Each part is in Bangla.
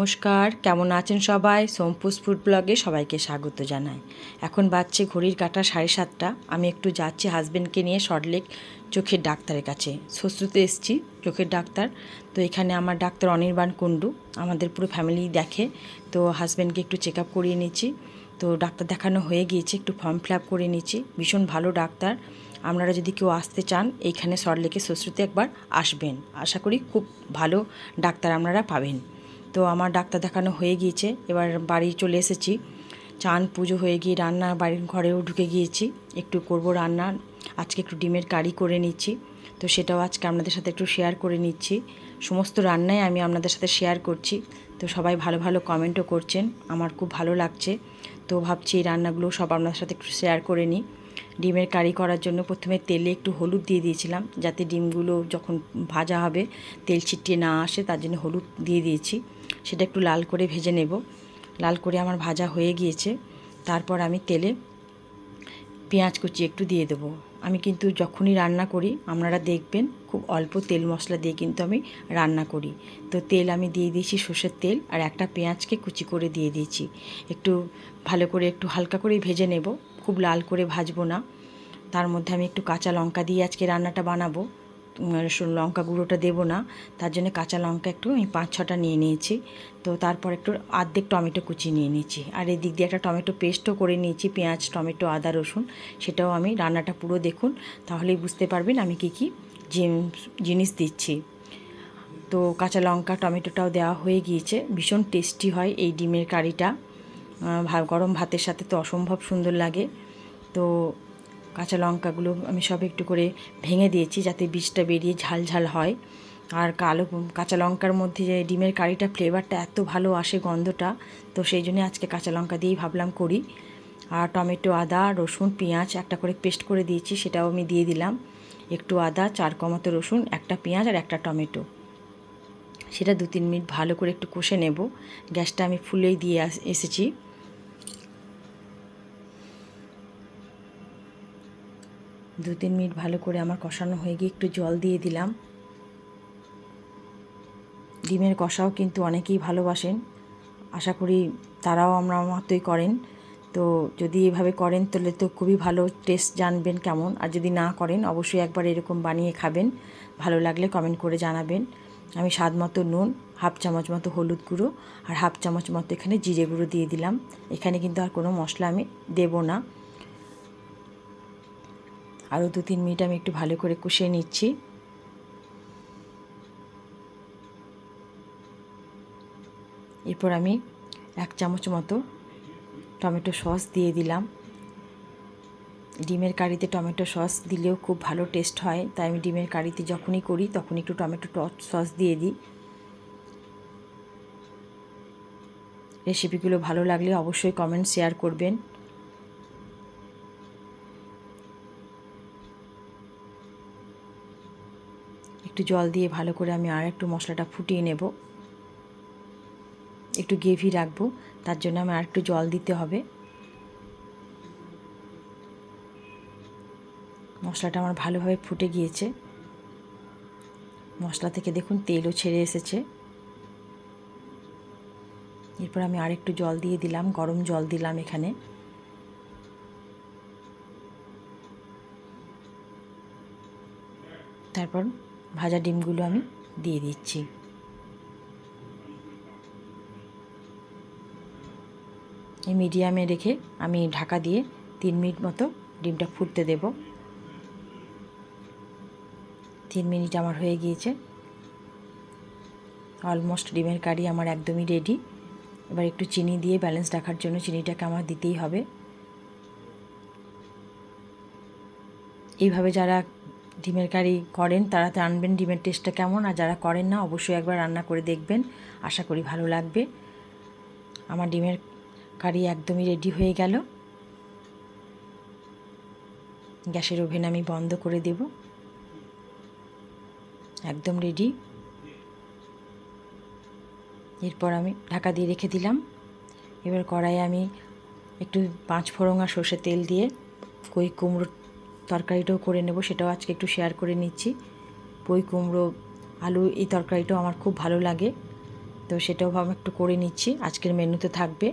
নমস্কার, কেমন আছেন সবাই? সোমপুস ফুড ব্লগে সবাইকে স্বাগত জানাই। এখন বাজছে ঘড়ির কাটা সাড়ে সাতটা। আমি একটু যাচ্ছি হাজব্যান্ডকে নিয়ে সল্টলেক চোখের ডাক্তারের কাছে। শ্বশ্রুতে এসেছি চোখের ডাক্তার। তো এখানে আমার ডাক্তার অনির্বাণ কুণ্ডু। আমাদের পুরো ফ্যামিলি দেখে। তো হাজব্যান্ডকে একটু চেক আপ করিয়ে নিচ্ছি। তো ডাক্তার দেখানো হয়ে গিয়েছে, একটু ফর্ম ফিল আপ করে নিচ্ছি। ভীষণ ভালো ডাক্তার। আপনারা যদি কেউ আসতে চান, এইখানে সল্টলেকে শ্বশ্রুতে একবার আসবেন। আশা করি খুব ভালো ডাক্তার আপনারা পাবেন। তো আমার ডাক্তার দেখানো হয়ে গিয়েছে। এবার বাড়ি চলে এসেছি। চান, পুজো হয়ে গিয়ে রান্না, বাড়ির ঘরেও ঢুকে গিয়েছি। একটু করব রান্না। আজকে একটু ডিমের কারি করে নিচ্ছি। তো সেটাও আজকে আপনাদের সাথে একটু শেয়ার করে নিচ্ছি। সমস্ত রান্নাই আমি আপনাদের সাথে শেয়ার করছি। তো সবাই ভালো ভালো কমেন্টও করছেন। আমার খুব ভালো লাগছে। তো ভাবছি এই রান্নাগুলো সব আপনাদের সাথে একটু শেয়ার করে নিই। ডিমের কারি করার জন্য প্রথমে তেলে একটু হলুদ দিয়ে দিয়েছিলাম। যাতে ডিমগুলো যখন ভাজা হবে, তেল ছিটিয়ে না আসে, তার জন্য হলুদ দিয়ে দিয়েছি। সেটা একটু লাল করে ভেজে নেব। লাল করে আমার ভাজা হয়ে গিয়েছে। তারপর আমি তেলে পেঁয়াজ কুচি একটু দিয়ে দেবো। আমি কিন্তু যখনই রান্না করি, আপনারা দেখবেন খুব অল্প তেল মশলা দিয়ে কিন্তু আমি রান্না করি। তো তেল আমি দিয়ে দিয়েছি সর্ষের তেল আর একটা পেঁয়াজকে কুচি করে দিয়ে দিয়েছি। একটু ভালো করে একটু হালকা করে ভেজে নেব। খুব লাল করে ভাজবো না। তার মধ্যে আমি একটু কাঁচা লঙ্কা দিয়ে আজকে রান্নাটা বানাবো। লঙ্কা গুঁড়োটা দেবো না। তার জন্য কাঁচা লঙ্কা একটু আমি পাঁচ ছটা নিয়ে নিয়েছি। তো তারপর একটু আর্ধেক টমেটো কুচি নিয়ে নিয়েছি। আর এই দিক দিয়ে একটা টমেটো পেস্টও করে নিয়েছি, পেঁয়াজ, টমেটো, আদা, রসুন। সেটাও আমি রান্নাটা পুরো দেখুন, তাহলেই বুঝতে পারবেন আমি কী কী জিনিস দিচ্ছি। তো কাঁচা লঙ্কা, টমেটোটাও দেওয়া হয়ে গিয়েছে। ভীষণ টেস্টি হয় এই ডিমের কারিটা। গরম ভাতের সাথে তো অসম্ভব সুন্দর লাগে। তো কাঁচা লঙ্কাগুলো আমি সব একটু করে ভেঙে দিয়েছি যাতে বীজটা বেরিয়ে ঝাল ঝাল হয়। আর কালো কাঁচা লঙ্কার মধ্যে যে ডিমের কারিটা ফ্লেভারটা এত ভালো আসে গন্ধটা, তো সেই জন্য আজকে কাঁচা লঙ্কা দিয়েই ভাবলাম করি। আর টমেটো, আদা, রসুন, পেঁয়াজ একটা করে পেস্ট করে দিয়েছি, সেটাও আমি দিয়ে দিলাম। একটু আদা, চার কমতো রসুন, একটা পেঁয়াজ আর একটা টমেটো। সেটা দু তিন মিনিট ভালো করে একটু কষে নেব। গ্যাসটা আমি ফুলেই দিয়ে এসেছি। দু তিন মিনিট ভালো করে আমার কষানো হয়ে গিয়ে একটু জল দিয়ে দিলাম। ডিমের কষাও কিন্তু অনেকেই ভালোবাসেন। আশা করি তারাও আমরা মতোই করেন। তো যদি এভাবে করেন তাহলে তো খুবই ভালো টেস্ট জানবেন কেমন। আর যদি না করেন, অবশ্যই একবার এরকম বানিয়ে খাবেন। ভালো লাগলে কমেন্ট করে জানাবেন। আমি স্বাদ মতো নুন, হাফ চামচ মতো হলুদ গুঁড়ো আর হাফ চামচ মতো এখানে জিরে গুঁড়ো দিয়ে দিলাম। এখানে কিন্তু আর কোনো মশলা আমি দেবো না। আরও দু তিন মিনিট আমি একটু ভালো করে কষিয়ে নিচ্ছি। এরপর আমি এক চামচ মতো টমেটো সস দিয়ে দিলাম। ডিমের কারিতে টমেটো সস দিলেও খুব ভালো টেস্ট হয়, তাই আমি ডিমের কারিতে যখনই করি তখন একটু টমেটো সস দিয়ে দিই। রেসিপিগুলো ভালো লাগলে অবশ্যই কমেন্ট শেয়ার করবেন। একটু জল দিয়ে ভালো করে আমি আর একটু মশলাটা ফুটিয়ে নেব। একটু গ্রেভি রাখব, তার জন্য আমি আর একটু জল দিতে হবে। মশলাটা আমার ভালোভাবে ফুটে গিয়েছে। মশলা থেকে দেখুন তেলও ছেড়ে এসেছে। এরপর আমি আর একটু জল দিয়ে দিলাম, গরম জল দিলাম এখানে। তারপর ভাজা ডিমগুলো আমি দিয়ে দিচ্ছি। এই মিডিয়ামে রেখে আমি ঢাকা দিয়ে তিন মিনিট মতো ডিমটা ফুটতে দেব। তিন মিনিট আমার হয়ে গিয়েছে। অলমোস্ট ডিমের কারি আমার একদমই রেডি। এবার একটু চিনি দিয়ে ব্যালেন্স রাখার জন্য চিনিটাকে আমার দিতেই হবে। এইভাবে যারা ডিমের কারি করেন, তারা জানবেন ডিমের টেস্টটা কেমন, আর যারা করেন না, অবশ্যই একবার রান্না করে দেখবেন। আশা করি ভালো লাগবে। আমার ডিমের কারি একদমই রেডি হয়ে গেল। গ্যাসের ওভেন আমি বন্ধ করে দেব। একদম রেডি এরপর আমি ঢাকা দিয়ে রেখে দিলাম। এবার কড়াইয়ে আমি একটু পাঁচ ফোড়ং আর সর্ষে তেল দিয়ে কই কুমড়ো তরকারিটাও করে নেব, সেটাও আজকে একটু শেয়ার করে নিচ্ছি। পই কুমড়ো, আলু, এই তরকারিটাও আমার খুব ভালো লাগে। তো সেটাও ভাব একটু করে নিচ্ছি, আজকের মেনুতে থাকবে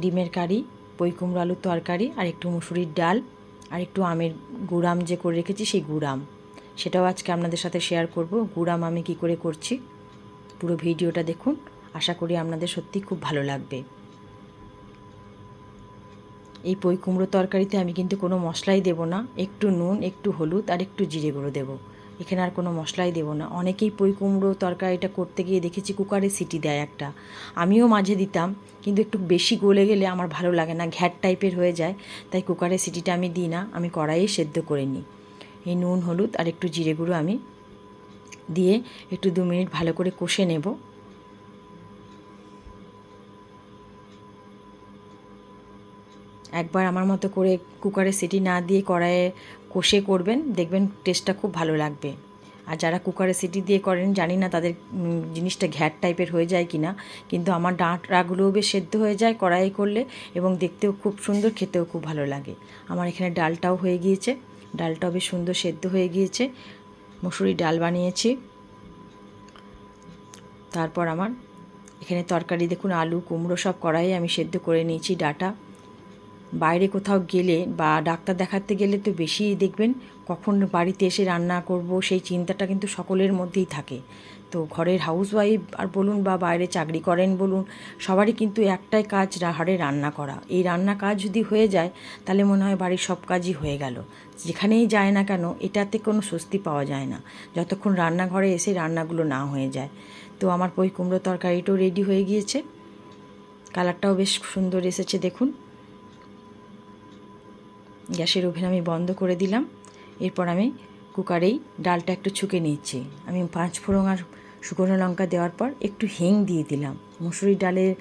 ডিমের কারি, পই কুমড়ো, আলুর তরকারি আর একটু মুসুরির ডাল আর একটু আমের গুড়াম যে করে রেখেছি সেই গুড়াম। সেটাও আজকে আপনাদের সাথে শেয়ার করব, গুড়াম আমি কি করে করছি, পুরো ভিডিওটা দেখুন। আশা করি আপনাদের সত্যি খুব ভালো লাগবে। এই পই কুমড়ো তরকারিতে আমি কিন্তু কোনো মশলাই দেবো না। একটু নুন, একটু হলুদ আর একটু জিরে গুঁড়ো দেবো। এখানে আর কোনো মশলাই দেবো না। অনেকেই পই কুমড়ো তরকারিটা করতে গিয়ে দেখেছি কুকারে সিটি দেয় একটা। আমিও মাঝে দিতাম, কিন্তু একটু বেশি গলে গেলে আমার ভালো লাগে না, ঘ্যাট টাইপের হয়ে যায়। তাই কুকারে সিটিটা আমি দিই না, আমি কড়াইয়ে সেদ্ধ করে নিই। এই নুন, হলুদ আর একটু জিরে গুঁড়ো আমি দিয়ে একটু দু মিনিট ভালো করে কষে নেব। একবার আমার মতো করে কুকারে সিটি না দিয়ে কড়াইয়ে কষে করবেন, দেখবেন টেস্টটা খুব ভালো লাগবে। আর যারা কুকারে সিটি দিয়ে করেন, জানি না তাদের জিনিসটা ঘ্যাট টাইপের হয়ে যায় কি না কিন্তু আমার ডাঁটরাগুলোও বেশ সেদ্ধ হয়ে যায় কড়াই করলে এবং দেখতেও খুব সুন্দর, খেতেও খুব ভালো লাগে। আমার এখানে ডালটাও হয়ে গিয়েছে, ডালটাও বেশ সুন্দর সেদ্ধ হয়ে গিয়েছে, মুসুরির ডাল বানিয়েছি। তারপর আমার এখানে তরকারি, দেখুন আলু, কুমড়ো সব কড়াইয়ে আমি সেদ্ধ করে নিয়েছি ডাটা। বাইরে কোথাও গেলে বা ডাক্তার দেখাতে গেলে তো বেশি দেখবেন কখন বাড়িতে এসে রান্না করব, সেই চিন্তাটা কিন্তু সকলের মধ্যেই থাকে। তো ঘরের হাউস ওয়াইফ আর বলুন বা বাইরে চাকরি করেন বলুন, সবারই কিন্তু একটাই কাজ হাড়ে রান্না করা। এই রান্না কাজ যদি হয়ে যায়, তাহলে মনে হয় বাড়ির সব কাজই হয়ে গেল। যেখানেই যায় না কেন, এটাতে কোনো স্বস্তি পাওয়া যায় না। যতক্ষণ রান্নাঘরে এসে রান্নাগুলো না হয়ে যায়। তো আমার পই কুমড়ো তরকারিটাও রেডি হয়ে গিয়েছে। কালারটাও বেশ সুন্দর এসেছে, দেখুন। গ্যাসের ওভেন আমি বন্ধ করে দিলাম। এরপর আমি কুকারেই ডালটা একটু ছুকে নিচ্ছি। আমি পাঁচ ফোড়ন আর শুকনো লঙ্কা দেওয়ার পর একটু হিং দিয়ে দিলাম। মুসুরি ডালের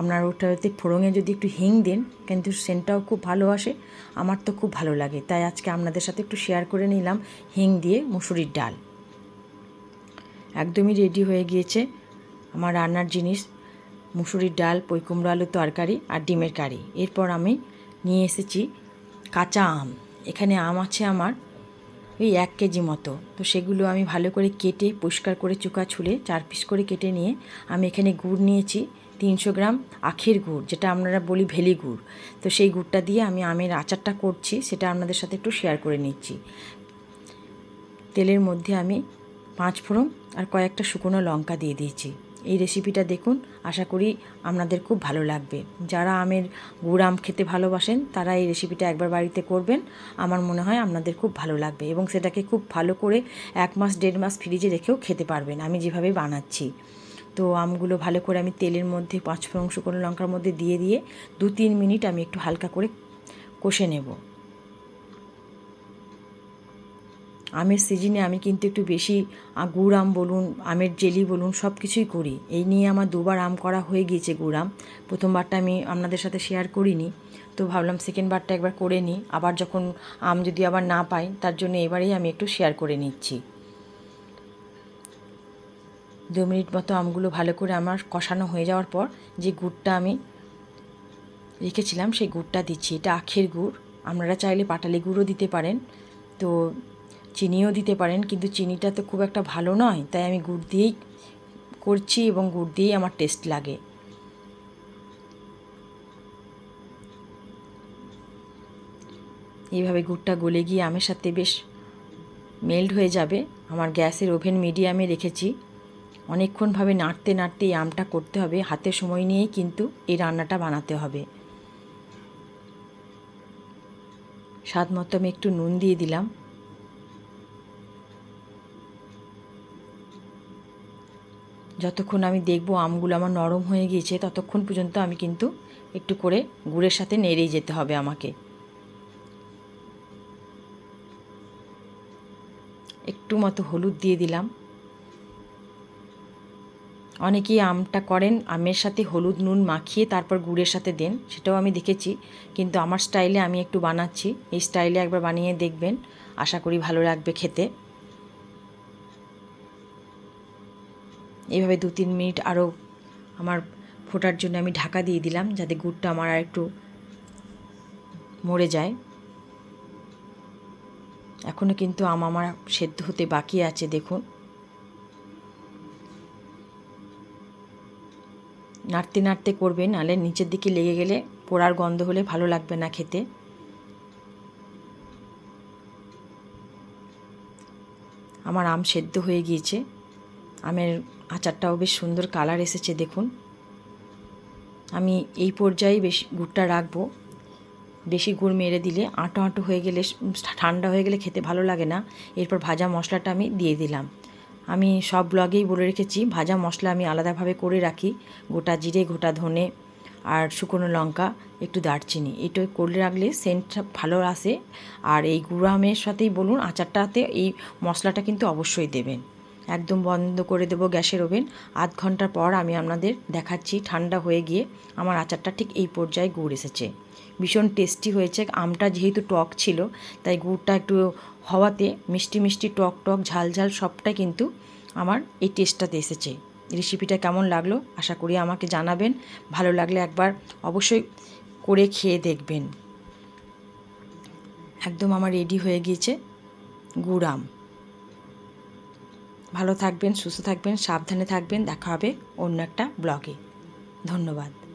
আপনার ওটাতে ফোড়ঙে যদি একটু হিং দেন, কিন্তু সেন্টটাও খুব ভালো আসে। আমার তো খুব ভালো লাগে। তাই আজকে আপনাদের সাথে একটু শেয়ার করে নিলাম হিং দিয়ে মুসুরির ডাল। একদমই রেডি হয়ে গিয়েছে আমার রান্নার জিনিস। মুসুরির ডাল পই কুমড়ো আলুর তরকারি আর ডিমের কারি। এরপর আমি নিয়ে এসেছি কাঁচা আম। এখানে আম আছে আমার, ওই এক কেজি মতো। তো সেগুলো আমি ভালো করে কেটে, পরিষ্কার করে চুকা ছুলে চার পিস করে কেটে নিয়ে আমি এখানে গুড় নিয়েছি, তিনশো গ্রাম আখের গুড়, যেটা আপনারা বলি ভেলি গুড়। তো সেই গুড়টা দিয়ে আমি আমের আচারটা করছি, সেটা আপনাদের সাথে একটু শেয়ার করে নিচ্ছি। তেলের মধ্যে আমি পাঁচ ফোড়ন আর কয়েকটা শুকনো লঙ্কা দিয়ে দিয়েছি। এই রেসিপিটা দেখুন। আশা করি আপনাদের খুব ভালো লাগবে। যারা আমের গুড় আম খেতে ভালোবাসেন, তারা এই রেসিপিটা একবার বাড়িতে করবেন। আমার মনে হয় আপনাদের খুব ভালো লাগবে এবং সেটাকে খুব ভালো করে এক মাস, দেড় মাস ফ্রিজে রেখেও খেতে পারবেন। আমি যেভাবে বানাচ্ছি। তো আমগুলো ভালো করে আমি তেলের মধ্যে, পাঁচ ফোড়ন শুকনো লঙ্কার মধ্যে দিয়ে দিয়ে দু তিন মিনিট আমি একটু হালকা করে কষে নেব। আমের সিজনে আমি কিন্তু একটু বেশি গুড় আম বলুন, আমের জেলি বলুন সব কিছুই করি। এই নিয়ে আমার দুবার আম করা হয়ে গিয়েছে গুড় আম। প্রথমবারটা আমি আপনাদের সাথে শেয়ার করিনি, তো ভাবলাম সেকেন্ডবারটা একবার করে নিই আবার যখন আম যদি আবার না পাই, তার জন্য এবারেই আমি একটু শেয়ার করে নিচ্ছি। দু মিনিট মতো আমগুলো ভালো করে আমার কষানো হয়ে যাওয়ার পর, যে গুড়টা আমি রেখেছিলাম, সেই গুড়টা দিচ্ছি। এটা আখের গুড়। আপনারা চাইলে পাটালি গুঁড়ও দিতে পারেন। তো চিনিও দিতে পারেন, কিন্তু চিনিটা তো খুব একটা ভালো নয়, তাই আমি গুড় দিয়েই করছি এবং গুড় দিয়েই আমার টেস্ট লাগে। এইভাবে গুড়টা গলে গিয়ে আমের সাথে বেশ মেল্ট হয়ে যাবে। আমার গ্যাসের ওভেন মিডিয়ামে রেখেছি। অনেকক্ষণভাবে নাড়তে নাড়তে এই আমটা করতে হবে, হাতে সময় নিয়েই কিন্তু এই রান্নাটা বানাতে হবে। স্বাদ মতো আমি একটু নুন দিয়ে দিলাম। যতক্ষণ আমি দেখব আমগুলো আমার নরম হয়ে গিয়েছে, ততক্ষণ পর্যন্ত আমি কিন্তু একটু করে গুড়ের সাথে নেড়েই যেতে হবে আমাকে। একটু মতো হলুদ দিয়ে দিলাম। অনেকেই আমটা করেন, আমের সাথে হলুদ, নুন মাখিয়ে তারপর গুড়ের সাথে দেন, সেটাও আমি দেখেছি। কিন্তু আমার স্টাইলে আমি একটু বানাচ্ছি, এই স্টাইলে একবার বানিয়ে দেখবেন। আশা করি ভালো লাগবে খেতে। এইভাবে দু তিন মিনিট আরও আমার ফোটার জন্য আমি ঢাকা দিয়ে দিলাম যাতে গুড়টা আমার আর একটু মরে যায়। এখনও কিন্তু আম আমার সেদ্ধ হতে বাকি আছে, দেখুন। নাড়তে নাড়তে করবেন নাহলে নিচের দিকে লেগে গেলে পোড়ার গন্ধ হলে ভালো লাগবে না খেতে। আমার আম সেদ্ধ হয়ে গিয়েছে। আমের আচারটাও বেশ সুন্দর কালার এসেছে, দেখুন। আমি এই পর্যায়ে বেশি গুড়টা রাখব। বেশি গুড় মেরে দিলে আঁটো আঁটো হয়ে গেলে, ঠান্ডা হয়ে গেলে খেতে ভালো লাগে না। এরপর ভাজা মশলাটা আমি দিয়ে দিলাম। আমি সব ব্লগেই বলে রেখেছি, ভাজা মশলা আমি আলাদাভাবে করে রাখি। গোটা জিরে, গোটা ধনে আর শুকনো লঙ্কা, একটু দারচিনি। এটা করলে রাখলে সেন্টটা ভালো আসে। আর এই গুড়ামের সাথেই বলুন, আচারটাতে এই মশলাটা কিন্তু অবশ্যই দেবেন। একদম বন্ধ করে দেবো গ্যাসের ওভেন। আধ ঘণ্টা পর আমি আপনাদের দেখাচ্ছি, ঠান্ডা হয়ে গিয়ে আমার আচারটা ঠিক এই পর্যায়ে গুড় এসেছে। ভীষণ টেস্টি হয়েছে, আমটা যেহেতু টক ছিল, তাই গুড়টা একটু হওয়াতে মিষ্টি মিষ্টি টক টক ঝাল ঝাল সবটাই কিন্তু আমার এই টেস্টটাতে এসেছে। রেসিপিটা কেমন লাগল আশা করি আমাকে জানাবেন, ভালো লাগলে একবার অবশ্যই করে খেয়ে দেখবেন। একদম আমার রেডি হয়ে গিয়েছে গুড় আম। ভালো থাকবেন সুস্থ থাকবেন সাবধানে থাকবেন। দেখা হবে অন্য একটা ব্লগে। ধন্যবাদ।